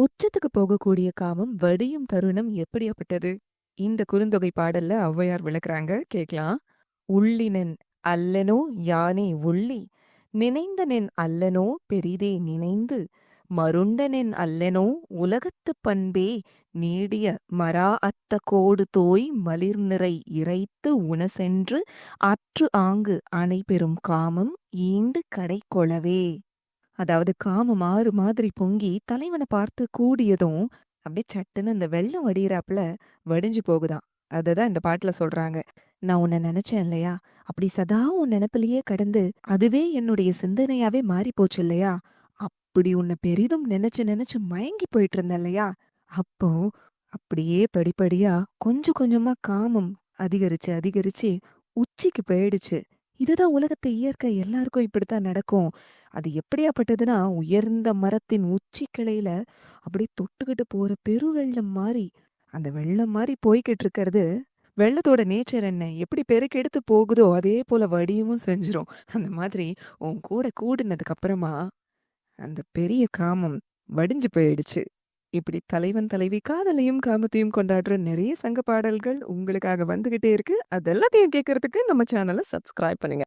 உச்சத்துக்கு போகக்கூடிய காமம் வடியும் தருணம் எப்படியாப்பட்டது? இந்த குறுந்தொகை பாடல்ல ஔவையார் விளக்குறாங்க. கேக்கலாம் உள்ளினன் அல்லனோ யானே உள்ளி நினைந்தனென் அல்லனோ பெரிதே நினைந்து மருண்டனென் அல்லனோ உலகத்துப் பண்பே நீடிய மரா அத்த கோடு தோய் மலிர்நிறை இறைத்து உணசென்று அற்று ஆங்கு அணைபெறும் காமம் ஈண்டு கடை கொளவே அதாவது காமம் ஆறு மாதிரி பொங்கி தலைவனை பார்த்து கூடியதும் அப்படியே சட்டுன்னு இந்த வெள்ளம் வடிகிறாப்புல வடிஞ்சு போகுதாம். அததான் இந்த பாட்டுல சொல்றாங்க. நான் உன்னை நினைச்சேன் இல்லையா? அப்படி சதா உன் நினைப்பிலேயே கடந்து அதுவே என்னுடைய சிந்தனையாவே மாறி போச்சு இல்லையா? அப்படி உன்னை பெரிதும் நினைச்சு நினைச்சு மயங்கி போயிட்டு இருந்தேன் இல்லையா? அப்போ அப்படியே படிப்படியா கொஞ்சம் கொஞ்சமா காமம் அதிகரிச்சு அதிகரிச்சு உச்சிக்கு போயிடுச்சு. இதுதான் உலகத்தை இயற்கை எல்லாருக்கும் இப்படித்தான் நடக்கும். அது எப்படியாப்பட்டதுன்னா உயர்ந்த மரத்தின் உச்சி கிளையில அப்படியே தொட்டுக்கிட்டு போற பெருவெள்ளம் மாதிரி அந்த வெள்ளம் மாதிரி போய்கிட்டு இருக்கிறது வெள்ளத்தோட நேச்சர் என்ன எப்படி பெருக்கெடுத்து போகுதோ அதே போல வடியமும் செஞ்சிடும் அந்த மாதிரி உன் கூட கூடினதுக்கு அப்புறமா அந்த பெரிய காமம் வடிஞ்சு போயிடுச்சு. இப்படி தலைவன் தலைவி காதலையும் காமத்தையும் கொண்டாடுற நிறைய சங்க பாடல்கள் உங்களுக்காக வந்துகிட்டே இருக்கு. அது எல்லாத்தையும் கேட்கறதுக்கு நம்ம சேனலை சப்ஸ்கிரைப் பண்ணுங்க.